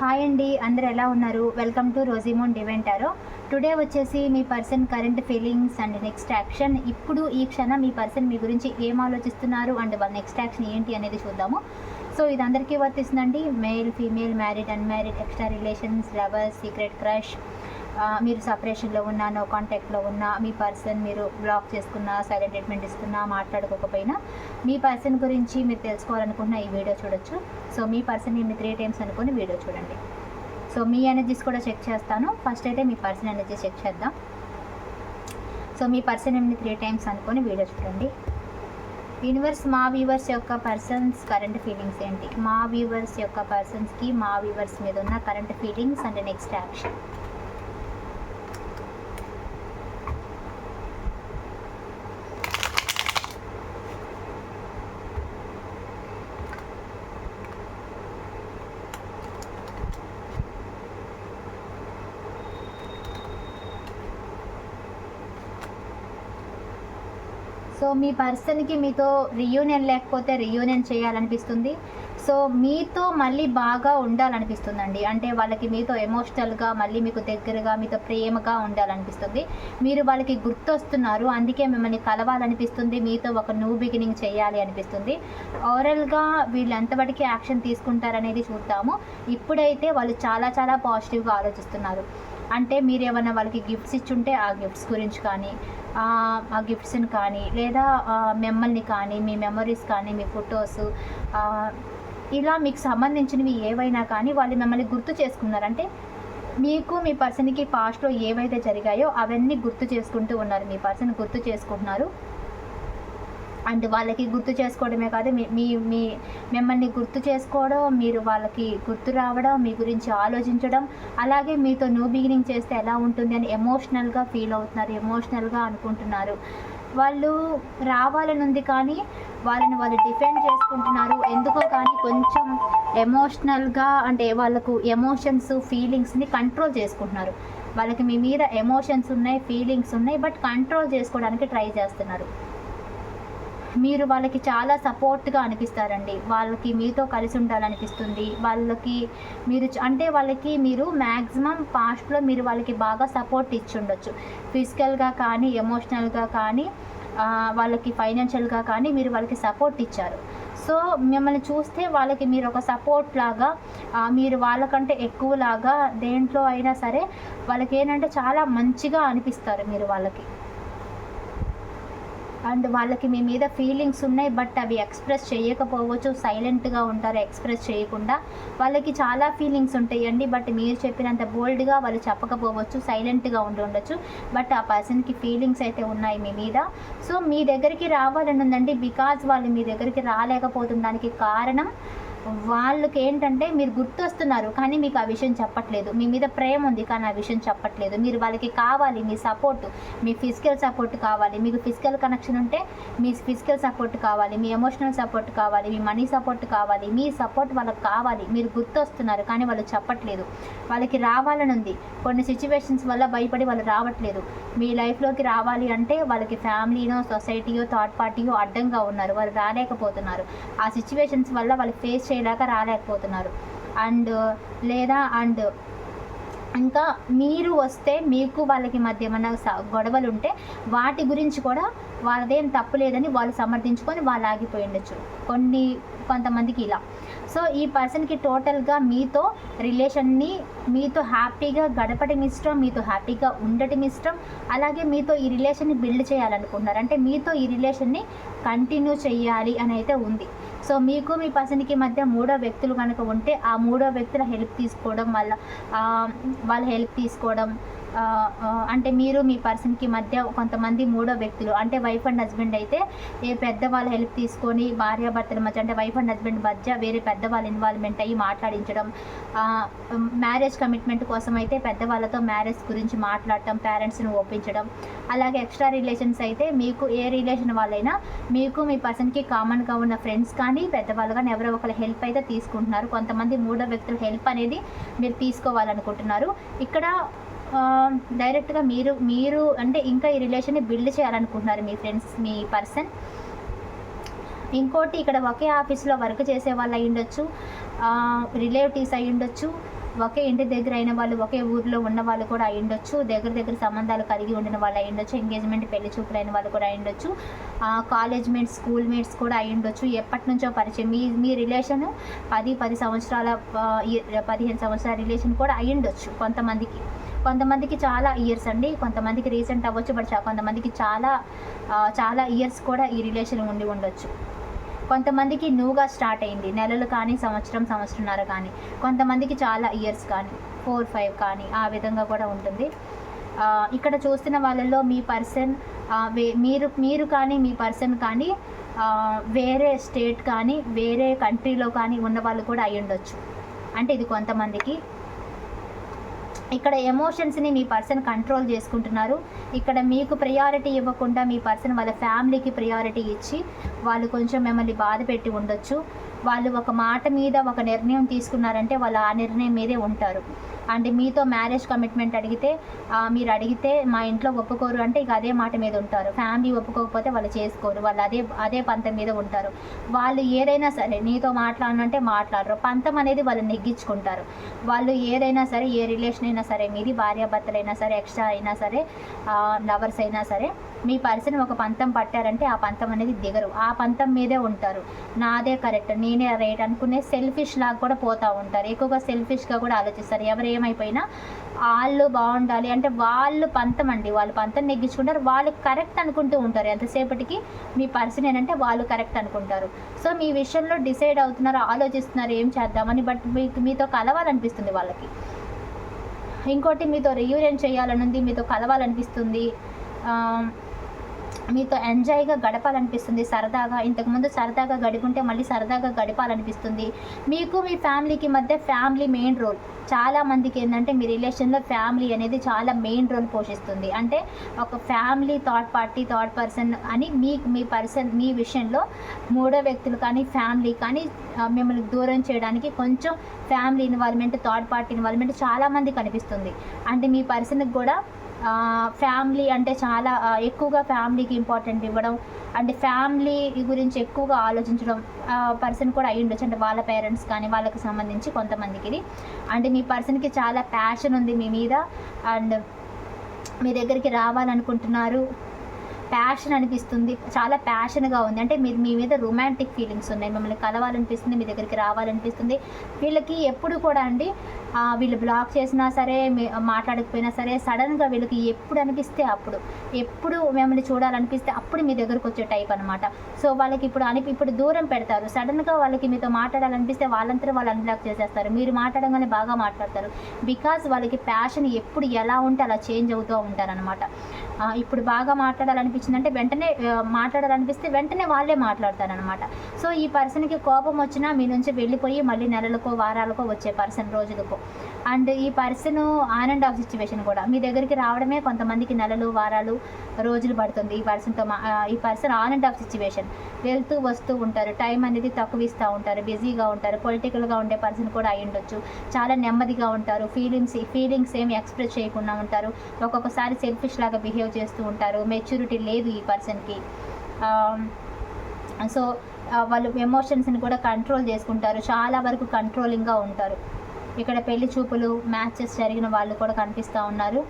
Hi అండి అందరు ఎలా ఉన్నారు? వెల్కమ్ టు రోజీమోన్ డివెంటారో టుడే వచ్చేసి మీ person current feelings and next action ఇప్పుడు ఈ క్షణం మీ పర్సన్ మీ గురించి ఏం ఆలోచిస్తున్నారు అండ్ వాళ్ళ నెక్స్ట్ యాక్షన్ ఏంటి అనేది చూద్దాము. సో ఇది అందరికీ వర్తిస్తుందండి. Male female married unmarried extra relations lovers secret crush మీరు సపరేషన్లో ఉన్నా నో కాంటాక్ట్లో ఉన్నా మీ పర్సన్ మీరు బ్లాక్ చేసుకున్నా సైలెంట్ ట్రీట్మెంట్ ఇస్తున్నా మాట్లాడుకోకపోయినా మీ పర్సన్ గురించి మీరు తెలుసుకోవాలనుకున్న ఈ వీడియో చూడొచ్చు. సో మీ పర్సన్ మీ త్రీ టైమ్స్ అనుకుని వీడియో చూడండి. సో మీ ఎనర్జీస్ కూడా చెక్ చేస్తాను. ఫస్ట్ అయితే మీ పర్సన్ ఎనర్జీ చెక్ చేద్దాం. సో మీ పర్సన్ ఎన్ని త్రీ టైమ్స్ అనుకొని వీడియో చూడండి. యూనివర్స్ మా వ్యూవర్స్ యొక్క పర్సన్స్ కరెంట్ ఫీలింగ్స్ ఏంటి? మా వ్యూవర్స్ యొక్క పర్సన్స్కి మా వ్యూవర్స్ మీద ఉన్న current feelings and next action so మీ పర్సన్కి మీతో రియూనియన్ లేకపోతే రియూనియన్ చేయాలనిపిస్తుంది. సో మీతో మళ్ళీ బాగా ఉండాలనిపిస్తుందండి. అంటే వాళ్ళకి మీతో ఎమోషనల్గా మళ్ళీ మీకు దగ్గరగా మీతో ప్రేమగా ఉండాలనిపిస్తుంది. మీరు వాళ్ళకి గుర్తొస్తున్నారు. అందుకే మిమ్మల్ని కలవాలనిపిస్తుంది. మీతో ఒక న్యూ బిగినింగ్ చేయాలి అనిపిస్తుంది. ఓవరాల్గా వీళ్ళు ఎంతవరకు యాక్షన్ తీసుకుంటారనేది చూద్దాము. ఇప్పుడైతే వాళ్ళు చాలా చాలా పాజిటివ్గా ఆలోచిస్తున్నారు. అంటే మీరు ఏమైనా వాళ్ళకి గిఫ్ట్స్ ఇచ్చుంటే ఆ గిఫ్ట్స్ గురించి కానీ ఆ గిఫ్ట్స్ని కానీ లేదా మిమ్మల్ని కానీ మీ మెమరీస్ కానీ మీ ఫొటోస్ ఇలా మీకు సంబంధించినవి ఏవైనా కానీ వాళ్ళు మిమ్మల్ని గుర్తు చేసుకున్నారంటే మీకు మీ పర్సన్కి పాస్ట్లో ఏవైతే జరిగాయో అవన్నీ గుర్తు చేసుకుంటూ ఉన్నారు. మీ పర్సన్ గుర్తు చేసుకుంటున్నారు. అండ్ వాళ్ళకి గుర్తు చేసుకోవడమే కాదు మీ మీ మీ మిమ్మల్ని గుర్తు చేసుకోవడం మీరు వాళ్ళకి గుర్తు రావడం మీ గురించి ఆలోచించడం అలాగే మీతో న్యూ బిగినింగ్ చేస్తే ఎలా ఉంటుంది అని ఎమోషనల్గా ఫీల్ అవుతున్నారు ఎమోషనల్గా అనుకుంటున్నారు. వాళ్ళు రావాలని ఉంది కానీ వాళ్ళని వాళ్ళు డిఫెండ్ చేసుకుంటున్నారు. ఎందుకో కానీ కొంచెం ఎమోషనల్గా అంటే వాళ్ళకు ఎమోషన్స్ ఫీలింగ్స్ని కంట్రోల్ చేసుకుంటున్నారు. వాళ్ళకి మీ మీద ఎమోషన్స్ ఉన్నాయి ఫీలింగ్స్ ఉన్నాయి బట్ కంట్రోల్ చేసుకోవడానికి ట్రై చేస్తున్నారు. మీరు వాళ్ళకి చాలా సపోర్ట్గా అనిపిస్తారండి. వాళ్ళకి మీతో కలిసి ఉండాలనిపిస్తుంది. వాళ్ళకి మీరు అంటే వాళ్ళకి మీరు మ్యాక్సిమం పాస్ట్లో మీరు వాళ్ళకి బాగా సపోర్ట్ ఇచ్చి ఉండొచ్చు ఫిజికల్గా కానీ ఎమోషనల్గా కానీ వాళ్ళకి ఫైనాన్షియల్గా కానీ మీరు వాళ్ళకి సపోర్ట్ ఇచ్చారు. సో మిమ్మల్ని చూస్తే వాళ్ళకి మీరు ఒక సపోర్ట్ లాగా మీరు వాళ్ళకంటే ఎక్కువలాగా దేంట్లో అయినా సరే వాళ్ళకి ఏంటంటే చాలా మంచిగా అనిపిస్తారు మీరు వాళ్ళకి. అండ్ వాళ్ళకి మీ మీద ఫీలింగ్స్ ఉన్నాయి బట్ అవి ఎక్స్ప్రెస్ చేయకపోవచ్చు సైలెంట్గా ఉంటారు ఎక్స్ప్రెస్ చేయకుండా. వాళ్ళకి చాలా ఫీలింగ్స్ ఉంటాయండి బట్ మీరు చెప్పినంత బోల్డ్గా వాళ్ళు చెప్పకపోవచ్చు సైలెంట్గా ఉండి ఉండొచ్చు. బట్ ఆ పర్సన్కి ఫీలింగ్స్ అయితే ఉన్నాయి మీ మీద. సో మీ దగ్గరికి రావాలని ఉందండి బికాజ్ వాళ్ళు మీ దగ్గరికి రాలేకపోతుండడానికి కారణం వాళ్ళకి ఏంటంటే మీరు గుర్తొస్తున్నారు కానీ మీకు ఆ విషయం చెప్పట్లేదు. మీ మీద ప్రేమ ఉంది కానీ ఆ విషయం చెప్పట్లేదు. మీరు వాళ్ళకి కావాలి మీ సపోర్ట్ మీ ఫిజికల్ సపోర్ట్ కావాలి. మీకు ఫిజికల్ కనెక్షన్ ఉంటే మీ ఫిజికల్ సపోర్ట్ కావాలి మీ ఎమోషనల్ సపోర్ట్ కావాలి మీ మనీ సపోర్ట్ కావాలి. మీ సపోర్ట్ వాళ్ళకి కావాలి. మీరు గుర్తొస్తున్నారు కానీ వాళ్ళు చెప్పట్లేదు. వాళ్ళకి రావాలని ఉంది. కొన్ని సిచ్యువేషన్స్ వల్ల భయపడి వాళ్ళు రావట్లేదు. మీ లైఫ్లోకి రావాలి అంటే వాళ్ళకి ఫ్యామిలీనో సొసైటీయో థర్డ్ పార్టీయో అడ్డంగా ఉన్నారు. వాళ్ళు రాలేకపోతున్నారు. ఆ సిచ్యువేషన్స్ వల్ల వాళ్ళు ఫేస్ చేయలేక రాలేకపోతున్నారు. అండ్ లేదా అండ్ ఇంకా మీరు వస్తే మీకు వాళ్ళకి మధ్య ఏమన్నా గొడవలు ఉంటే వాటి గురించి కూడా వాళ్ళదేం తప్పు లేదని వాళ్ళు సమర్థించుకొని వాళ్ళు ఆగిపోయి ఉండొచ్చు. కొన్ని కొంతమందికి ఇలా. సో ఈ పర్సన్కి టోటల్గా మీతో రిలేషన్ని మీతో హ్యాపీగా గడపడం ఇష్టం మీతో హ్యాపీగా ఉండటం ఇష్టం అలాగే మీతో ఈ రిలేషన్ని బిల్డ్ చేయాలనుకుంటున్నారు. అంటే మీతో ఈ రిలేషన్ని కంటిన్యూ చేయాలి అని అయితే ఉంది. సో మీకు మీ పర్సన్కి మధ్య మూడో వ్యక్తులు కనుక ఉంటే ఆ మూడో వ్యక్తుల హెల్ప్ తీసుకోవడం వల్ల వాళ్ళ హెల్ప్ తీసుకోవడం అంటే మీరు మీ పర్సన్కి మధ్య కొంతమంది మూడో వ్యక్తులు అంటే వైఫ్ అండ్ హస్బెండ్ అయితే ఏ పెద్దవాళ్ళ హెల్ప్ తీసుకొని భార్యాభర్తల మధ్య అంటే వైఫ్ అండ్ హస్బెండ్ మధ్య వేరే పెద్దవాళ్ళ ఇన్వాల్వ్మెంట్ అయ్యి మాట్లాడించడం మ్యారేజ్ కమిట్మెంట్ కోసం అయితే పెద్దవాళ్ళతో మ్యారేజ్ గురించి మాట్లాడటం పేరెంట్స్ని ఒప్పించడం అలాగే ఎక్స్ట్రా రిలేషన్స్ అయితే మీకు ఏ రిలేషన్ వాళ్ళైనా మీకు మీ పర్సన్కి కామన్గా ఉన్న ఫ్రెండ్స్ కానీ పెద్దవాళ్ళు కానీ ఎవరో ఒకరి హెల్ప్ అయితే తీసుకుంటున్నారు. కొంతమంది మూడో వ్యక్తుల హెల్ప్ అనేది మీరు తీసుకోవాలనుకుంటున్నారు. ఇక్కడ డైరెక్ట్గా మీరు మీరు అంటే ఇంకా ఈ రిలేషన్ని బిల్డ్ చేయాలనుకుంటున్నారు మీ ఫ్రెండ్స్ మీ పర్సన్ ఇంకోటి ఇక్కడ ఒకే ఆఫీస్లో వర్క్ చేసే వాళ్ళు అయి ఉండొచ్చు. రిలేటివ్స్ అయి ఉండొచ్చు. ఒకే ఇంటి దగ్గర అయిన వాళ్ళు ఒకే ఊర్లో ఉన్న వాళ్ళు కూడా అయి ఉండొచ్చు. దగ్గర దగ్గర సంబంధాలు కలిగి ఉండిన వాళ్ళు అయి ఉండొచ్చు. ఎంగేజ్మెంట్ పెళ్ళి చూపులు అయిన వాళ్ళు కూడా అయి ఉండొచ్చు. కాలేజ్ మేట్స్ స్కూల్ మేట్స్ కూడా అయి ఉండొచ్చు. ఎప్పటి నుంచో పరిచయం. మీ మీ రిలేషన్ పది పది సంవత్సరాల పదిహేను సంవత్సరాల రిలేషన్ కూడా అయి ఉండొచ్చు కొంతమందికి. కొంతమందికి చాలా ఇయర్స్ అండి. కొంతమందికి రీసెంట్ అవ్వచ్చు బట్ కొంతమందికి చాలా చాలా ఇయర్స్ కూడా ఈ రిలేషన్ ఉండి ఉండొచ్చు. కొంతమందికి న్యూగా స్టార్ట్ అయింది. నెలలు కానీ సంవత్సరం సంవత్సరంన్నర కానీ. కొంతమందికి చాలా ఇయర్స్ కానీ ఫోర్ ఫైవ్ కానీ ఆ విధంగా కూడా ఉంటుంది. ఇక్కడ చూస్తున్న వాళ్ళల్లో మీ పర్సన్ మీరు మీరు కానీ మీ పర్సన్ కానీ వేరే స్టేట్ కానీ వేరే కంట్రీలో కానీ ఉన్న వాళ్ళు కూడా అయి ఉండొచ్చు అంటే ఇది కొంతమందికి ఇక్కడ ఎమోషన్స్ని మీ పర్సన్ కంట్రోల్ చేసుకుంటున్నారు. ఇక్కడ మీకు ప్రయారిటీ ఇవ్వకుండా మీ పర్సన్ వాళ్ళ ఫ్యామిలీకి ప్రయారిటీ ఇచ్చి వాళ్ళు కొంచెం మిమ్మల్ని బాధ పెట్టి ఉండొచ్చు. వాళ్ళు ఒక మాట మీద ఒక నిర్ణయం తీసుకున్నారంటే వాళ్ళు ఆ నిర్ణయం మీదే ఉంటారు. అండ్ మీతో మ్యారేజ్ కమిట్మెంట్ అడిగితే మీరు అడిగితే మా ఇంట్లో ఒప్పుకోరు అంటే ఇక అదే మాట మీద ఉంటారు. ఫ్యామిలీ ఒప్పుకోకపోతే వాళ్ళు చేసుకోరు. వాళ్ళు అదే అదే పంతం మీద ఉంటారు. వాళ్ళు ఏదైనా సరే నీతో మాట్లాడనంటే మాట్లాడరు. పంతం అనేది వాళ్ళు నెగ్గించుకుంటారు. వాళ్ళు ఏదైనా సరే ఏ రిలేషన్ అయినా సరే మీది భార్యాభర్తలైనా సరే ఎక్స్ట్రా అయినా సరే లవర్స్ అయినా సరే మీ పర్సన్ ఒక పంతం పట్టారంటే ఆ పంతం అనేది దిగరు. ఆ పంతం మీదే ఉంటారు. నాదే కరెక్ట్. నేనే రైట్ అనుకునే సెల్ఫిష్ లాగా కూడా పోతూ ఉంటారు. ఎక్కువగా సెల్ఫిష్గా కూడా ఆలోచిస్తారు. ఎవరు ఏమైపోయినా వాళ్ళు బాగుండాలి. అంటే వాళ్ళు పంతం అండి. వాళ్ళు పంతం నెగ్గించుకుంటారు. వాళ్ళు కరెక్ట్ అనుకుంటూ ఉంటారు. ఎంతసేపటికి మీ పర్సన్ ఏంటంటే వాళ్ళు కరెక్ట్ అనుకుంటారు. సో మీ విషయంలో డిసైడ్ అవుతున్నారు ఆలోచిస్తున్నారు ఏం చేద్దామని బట్ మీకు మీతో కలవాలనిపిస్తుంది వాళ్ళకి. ఇంకోటి మీతో రియూనియన్ చేయాలని ఉంది మీతో కలవాలనిపిస్తుంది. మీతో ఎంజాయ్గా గడపాలనిపిస్తుంది. సరదాగా ఇంతకుముందు సరదాగా గడిపుంటే మళ్ళీ సరదాగా గడపాలనిపిస్తుంది. మీకు మీ ఫ్యామిలీకి మధ్య ఫ్యామిలీ మెయిన్ రోల్. చాలా మందికి ఏంటంటే మీ రిలేషన్లో ఫ్యామిలీ అనేది చాలా మెయిన్ రోల్ పోషిస్తుంది. అంటే ఒక family third party third person అని మీ మీ పర్సన్ మీ విషయంలో మూడో వ్యక్తులు కానీ ఫ్యామిలీ కానీ మిమ్మల్ని దూరం చేయడానికి కొంచెం family involvement third party involvement చాలామంది కనిపిస్తుంది అంటే మీ పర్సన్కి కూడా ఫ్యామిలీ అంటే చాలా ఎక్కువగా ఫ్యామిలీకి ఇంపార్టెంట్ ఇవ్వడం. అంటే ఫ్యామిలీ గురించి ఎక్కువగా ఆలోచించడం పర్సన్ కూడా అయ్యి ఉండొచ్చు అంటే వాళ్ళ పేరెంట్స్ కానీ వాళ్ళకి సంబంధించి కొంతమందికి అంటే మీ పర్సన్కి చాలా ప్యాషన్ ఉంది మీ మీద. అండ్ మీ దగ్గరికి రావాలనుకుంటున్నారు. ప్యాషన్ అనిపిస్తుంది. చాలా ప్యాషన్గా ఉంది. అంటే మీరు మీ మీద రొమాంటిక్ ఫీలింగ్స్ ఉన్నాయి. మిమ్మల్ని కలవాలనిపిస్తుంది మీ దగ్గరికి రావాలనిపిస్తుంది. వీళ్ళకి ఎప్పుడు కూడా అండి వీళ్ళు బ్లాక్ చేసినా సరే మాట్లాడకపోయినా సరే సడన్గా వీళ్ళకి ఎప్పుడు అనిపిస్తే అప్పుడు. ఎప్పుడు మిమ్మల్ని చూడాలనిపిస్తే అప్పుడు మీ దగ్గరకు వచ్చే టైప్ అనమాట సో వాళ్ళకి ఇప్పుడు అని ఇప్పుడు దూరం పెడతారు. సడన్గా వాళ్ళకి మీతో మాట్లాడాలనిపిస్తే వాళ్ళంతా వాళ్ళు అన్బ్లాక్ చేసేస్తారు. మీరు మాట్లాడగానే బాగా మాట్లాడతారు. బికాజ్ వాళ్ళకి ప్యాషన్ ఎప్పుడు ఎలా ఉంటే అలా చేంజ్ అవుతూ ఉంటారనమాట ఇప్పుడు బాగా మాట్లాడాలనిపించిందంటే వెంటనే మాట్లాడాలనిపిస్తే వెంటనే వాళ్ళే మాట్లాడతారనమాట సో ఈ పర్సన్కి కోపం వచ్చినా మీ నుంచి వెళ్ళిపోయి మళ్ళీ నెలలకో వారాలకో వచ్చే పర్సన్ రోజులకో. అండ్ ఈ person on and off situation కూడా. మీ దగ్గరికి రావడమే కొంతమందికి నెలలు వారాలు రోజులు పడుతుంది ఈ పర్సన్తో మా ఈ person on and off situation. వెళ్తూ వస్తూ ఉంటారు. టైం అనేది తక్కువ ఇస్తూ ఉంటారు. బిజీగా ఉంటారు. పొలిటికల్గా ఉండే పర్సన్ కూడా అయి ఉండొచ్చు. చాలా నెమ్మదిగా ఉంటారు. ఫీలింగ్స్ ఫీలింగ్స్ ఏమి ఎక్స్ప్రెస్ చేయకుండా ఉంటారు. ఒక్కొక్కసారి సెల్ఫిష్ లాగా బిహేవ్ చేస్తూ ఉంటారు. మెచ్యూరిటీ లేదు ఈ పర్సన్కి. సో వాళ్ళు ఎమోషన్స్ని కూడా కంట్రోల్ చేసుకుంటారు. చాలా వరకు కంట్రోలింగ్గా ఉంటారు. ఇక్కడ పెళ్ళి చూపులు మ్యాచెస్ జరిగిన వాళ్ళు కూడా కనిపిస్తూ ఉన్నారు.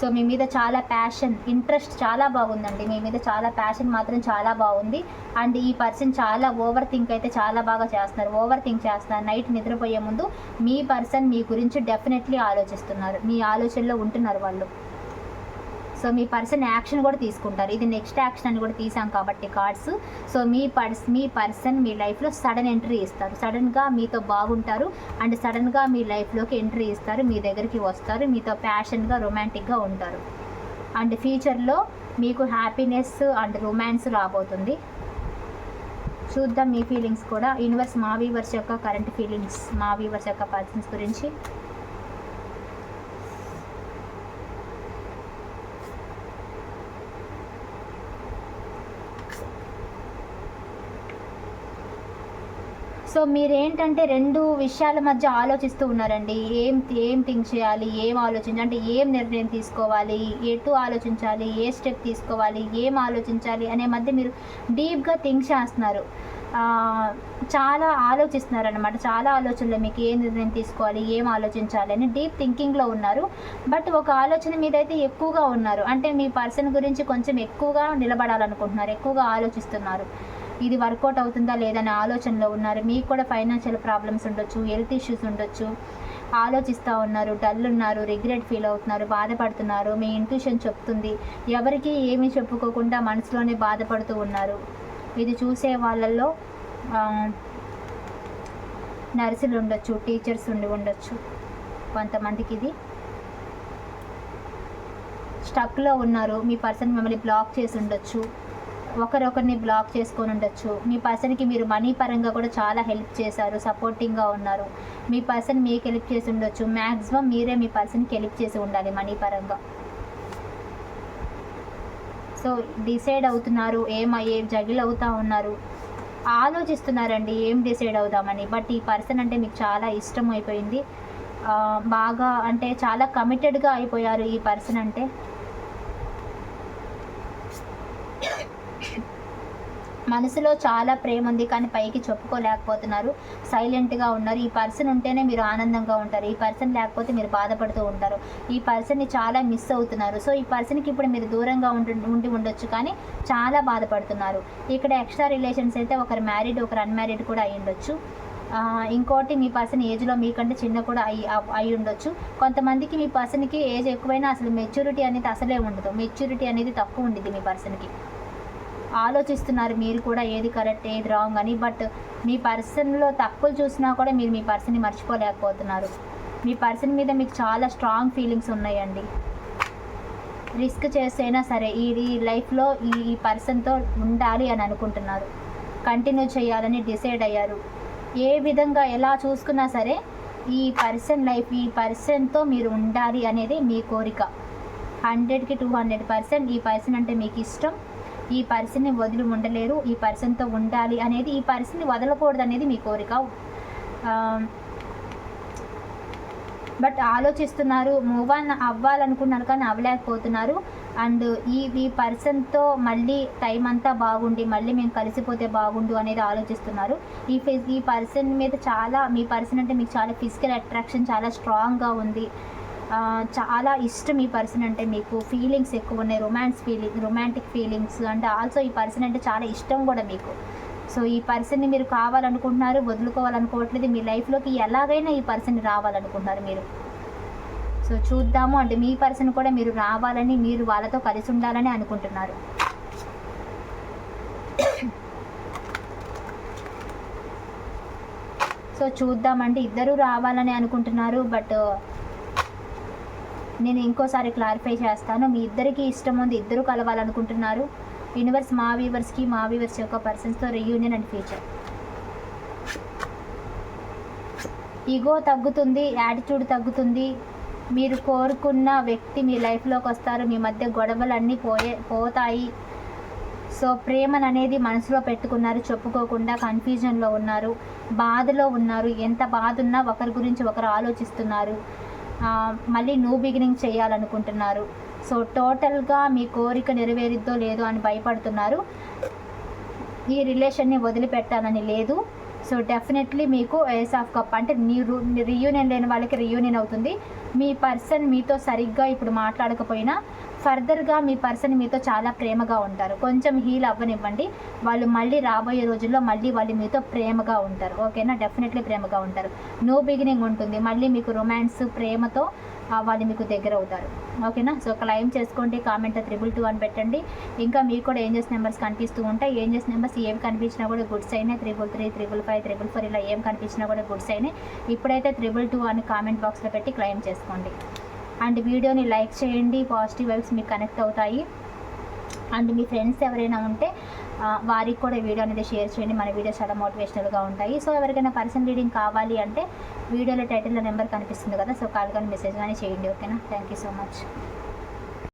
సో మీ మీద చాలా ప్యాషన్ ఇంట్రెస్ట్ చాలా బాగుందండి. మీ మీద చాలా ప్యాషన్ మాత్రం చాలా బాగుంది. అండ్ ఈ పర్సన్ చాలా ఓవర్ థింక్ అయితే చాలా బాగా చేస్తున్నారు. ఓవర్ థింక్ చేస్తున్నారు. నైట్ నిద్రపోయే ముందు మీ పర్సన్ మీ గురించి డెఫినెట్లీ ఆలోచిస్తున్నారు. మీ ఆలోచనలో ఉంటున్నారు వాళ్ళు. సో మీ పర్సన్ యాక్షన్ కూడా తీసుకుంటారు. ఇది నెక్స్ట్ యాక్షన్ అని కూడా తీసాం కాబట్టి కార్డ్స్. సో మీ పర్స్ మీ పర్సన్ మీ లైఫ్లో సడన్ ఎంట్రీ ఇస్తారు. సడన్గా మీతో బాగుంటారు అండ్ సడన్గా మీ లైఫ్లోకి ఎంట్రీ ఇస్తారు. మీ దగ్గరికి వస్తారు. మీతో ప్యాషన్గా రొమాంటిక్గా ఉంటారు. అండ్ ఫ్యూచర్లో మీకు హ్యాపీనెస్ అండ్ రొమాన్స్ రాబోతుంది. చూద్దాం మీ ఫీలింగ్స్ కూడా. యూనివర్స్ మా వీవర్స్ యొక్క కరెంట్ ఫీలింగ్స్ మా వీవర్స్ యొక్క పర్సన్స్ గురించి. సో మీరేంటంటే రెండు విషయాల మధ్య ఆలోచిస్తూ ఉన్నారండి. ఏం ఏం థింక్ చేయాలి? ఏం ఆలోచించాలి అంటే ఏం నిర్ణయం తీసుకోవాలి? ఎటు ఆలోచించాలి? ఏ స్టెప్ తీసుకోవాలి? ఏం ఆలోచించాలి? అనే మధ్య మీరు డీప్గా థింక్ చేస్తున్నారు. చాలా ఆలోచిస్తున్నారు అనమాట చాలా ఆలోచనలు మీకు ఏ నిర్ణయం తీసుకోవాలి? ఏం ఆలోచించాలి? అని డీప్ థింకింగ్లో ఉన్నారు. బట్ ఒక ఆలోచన మీద అయితే ఎక్కువగా ఉన్నారు. అంటే మీ పర్సన్ గురించి కొంచెం ఎక్కువగా నిలబడాలనుకుంటున్నారు. ఎక్కువగా ఆలోచిస్తున్నారు. ఇది వర్కౌట్ అవుతుందా లేదనే ఆలోచనలో ఉన్నారు. మీకు కూడా ఫైనాన్షియల్ ప్రాబ్లమ్స్ ఉండొచ్చు హెల్త్ ఇష్యూస్ ఉండొచ్చు. ఆలోచిస్తూ ఉన్నారు డల్ ఉన్నారు రిగ్రెట్ ఫీల్ అవుతున్నారు బాధపడుతున్నారు. మీ ఇంట్యూషన్ చెప్తుంది. ఎవరికి ఏమీ చెప్పుకోకుండా మనసులోనే బాధపడుతూ ఉన్నారు. ఇది చూసే వాళ్ళల్లో నర్సులు ఉండొచ్చు టీచర్స్ ఉండి ఉండొచ్చు. కొంతమందికి ఇది స్టక్లో ఉన్నారు. మీ పర్సన్ మిమ్మల్ని బ్లాక్ చేసి ఉండొచ్చు. ఒకరొకరిని బ్లాక్ చేసుకొని ఉండొచ్చు. మీ పర్సన్కి మీరు మనీ పరంగా కూడా చాలా హెల్ప్ చేశారు సపోర్టింగ్గా ఉన్నారు. మీ పర్సన్ మీకు హెల్ప్ చేసి ఉండొచ్చు. మ్యాక్సిమం మీరే మీ పర్సన్కి హెల్ప్ చేసి ఉండాలి మనీ పరంగా. సో డిసైడ్ అవుతున్నారు ఏమయ్యే ఏం జగిల్ అవుతూ ఉన్నారు. ఆలోచిస్తున్నారండి ఏం డిసైడ్ అవుదామని. బట్ ఈ పర్సన్ అంటే మీకు చాలా ఇష్టం అయిపోయింది. బాగా అంటే చాలా కమిటెడ్గా అయిపోయారు ఈ పర్సన్ అంటే. మనసులో చాలా ప్రేమ ఉంది కానీ పైకి చెప్పుకోలేకపోతున్నారు. సైలెంట్గా ఉన్నారు. ఈ పర్సన్ ఉంటేనే మీరు ఆనందంగా ఉంటారు. ఈ పర్సన్ లేకపోతే మీరు బాధపడుతూ ఉంటారు. ఈ పర్సన్ని చాలా మిస్ అవుతున్నారు. సో ఈ పర్సన్కి ఇప్పుడు మీరు దూరంగా ఉండి ఉండి ఉండొచ్చు కానీ చాలా బాధపడుతున్నారు. ఇక్కడ ఎక్స్ట్రా రిలేషన్స్ అయితే ఒకరు మ్యారీడ్ ఒకరు అన్మ్యారీడ్ కూడా అయి ఉండొచ్చు. ఇంకోటి మీ పర్సన్ ఏజ్లో మీకంటే చిన్న కూడా అయి అయి ఉండొచ్చు. కొంతమందికి మీ పర్సన్కి ఏజ్ ఎక్కువైనా అసలు మెచ్యూరిటీ అనేది అసలే ఉండదు. మెచ్యూరిటీ అనేది తక్కువ ఉండేది మీ పర్సన్కి ఆలోచిస్తున్నారు. మీరు కూడా ఏది కరెక్ట్ ఏది రాంగ్ అని. బట్ మీ పర్సన్లో తప్పులు చూసినా కూడా మీరు మీ పర్సన్ని మర్చిపోలేకపోతున్నారు. మీ పర్సన్ మీద మీకు చాలా స్ట్రాంగ్ ఫీలింగ్స్ ఉన్నాయండి. రిస్క్ చేసైనా సరే ఈ ఈ లైఫ్లో ఈ ఈ పర్సన్తో ఉండాలి అని అనుకుంటున్నారు. కంటిన్యూ చేయాలని డిసైడ్ అయ్యారు. ఏ విధంగా ఎలా చూసుకున్నా సరే ఈ పర్సన్ లైఫ్ ఈ పర్సన్తో మీరు ఉండాలి అనేది మీ కోరిక. హండ్రెడ్కి టూ హండ్రెడ్ పర్సెంట్ ఈ పర్సన్ అంటే మీకు ఇష్టం. ఈ పర్సన్ని వదిలి ఉండలేరు ఈ పర్సన్తో ఉండాలి అనేది ఈ పర్సన్ని వదలకూడదు అనేది మీ కోరిక. బట్ ఆలోచిస్తున్నారు మూవ్ ఆన్ అవ్వాలనుకున్నారు కానీ అవ్వలేకపోతున్నారు. అండ్ ఈ ఈ పర్సన్తో మళ్ళీ టైం అంతా బాగుండి మళ్ళీ మేము కలిసిపోతే బాగుండు అనేది ఆలోచిస్తున్నారు. ఈ ఫిజ్ ఈ పర్సన్ మీద చాలా మీ పర్సన్ అంటే మీకు చాలా ఫిజికల్ అట్రాక్షన్ చాలా స్ట్రాంగ్గా ఉంది. చాలా ఇష్టం ఈ పర్సన్ అంటే మీకు. ఫీలింగ్స్ ఎక్కువ ఉన్నాయి romance feeling romantic feelings and also ఈ పర్సన్ అంటే చాలా ఇష్టం కూడా మీకు. సో ఈ పర్సన్ని మీరు కావాలనుకుంటున్నారు వదులుకోవాలనుకోవట్లేదు మీ లైఫ్లోకి ఎలాగైనా ఈ పర్సన్ రావాలనుకుంటున్నారు మీరు. సో చూద్దాము అంటే మీ పర్సన్ కూడా మీరు రావాలని మీరు వాళ్ళతో కలిసి ఉండాలని అనుకుంటున్నారు. సో చూద్దామంటే ఇద్దరు రావాలని అనుకుంటున్నారు బట్ నేను ఇంకోసారి క్లారిఫై చేస్తాను. మీ ఇద్దరికి ఇష్టం ఉంది ఇద్దరు కలవాలనుకుంటున్నారు. యూనివర్స్ మా వీవర్స్కి మా వీవర్స్ యొక్క పర్సన్స్తో రియూనియన్ అండ్ ఫ్యూచర్ ఈగో తగ్గుతుంది యాటిట్యూడ్ తగ్గుతుంది. మీరు కోరుకున్న వ్యక్తి మీ లైఫ్లోకి వస్తారు. మీ మధ్య గొడవలు అన్నీ పోయే పోతాయి. సో ప్రేమను అనేది మనసులో పెట్టుకున్నారు చెప్పుకోకుండా కన్ఫ్యూజన్లో ఉన్నారు. బాధలో ఉన్నారు. ఎంత బాధ ఉన్నా ఒకరి గురించి ఒకరు ఆలోచిస్తున్నారు. మళ్ళీ న్యూ బిగినింగ్ చేయాలనుకుంటున్నారు. సో టోటల్గా మీ కోరిక నెరవేరిద్దో లేదో అని భయపడుతున్నారు. ఈ రిలేషన్ని వదిలిపెట్టాలని లేదు. సో డెఫినెట్లీ మీకు ఏస్ ఆఫ్ కప్ అంటే నీ రియూనియన్ లేని వాళ్ళకి రియూనియన్ అవుతుంది. మీ పర్సన్ మీతో సరిగ్గా ఇప్పుడు మాట్లాడకపోయినా ఫర్దర్గా మీ పర్సన్ మీతో చాలా ప్రేమగా ఉంటారు. కొంచెం హీల్ అవ్వనివ్వండి. వాళ్ళు మళ్ళీ రాబోయే రోజుల్లో మళ్ళీ వాళ్ళు మీతో ప్రేమగా ఉంటారు. ఓకేనా? డెఫినెట్లీ ప్రేమగా ఉంటారు. నో బిగినింగ్ ఉంటుంది. మళ్ళీ మీకు రొమాన్స్ ప్రేమతో వాళ్ళు మీకు దగ్గర అవుతారు. ఓకేనా? సో క్లైమ్ చేసుకోండి. కామెంట్ త్రిబుల్ టూ అని పెట్టండి. ఇంకా మీకు కూడా ఏంజెస్ నెంబర్స్ కనిపిస్తూ ఉంటాయి. ఏంజెస్ నెంబర్స్ ఏం కనిపించినా కూడా గుడ్స్ అయినాయి triple three triple five triple four ఇలా ఏం కనిపించినా కూడా గుడ్స్ అయినాయి ఇప్పుడైతే త్రిబుల్ టూ అని కామెంట్ బాక్స్లో పెట్టి క్లైమ్ చేసుకోండి. అండ్ వీడియోని లైక్ చేయండి పాజిటివ్ వైబ్స్ మీకు కనెక్ట్ అవుతాయి. అండ్ మీ ఫ్రెండ్స్ ఎవరైనా ఉంటే వారికి కూడా వీడియో అనేది షేర్ చేయండి. మన వీడియోస్ చాలా మోటివేషనల్గా ఉంటాయి. సో ఎవరికైనా పర్సన్ రీడింగ్ కావాలి అంటే వీడియోలో టైటిల్లో నెంబర్ కనిపిస్తుంది కదా సో కాల్ కానీ మెసేజ్ కానీ చేయండి ఓకేనా? Thank you so much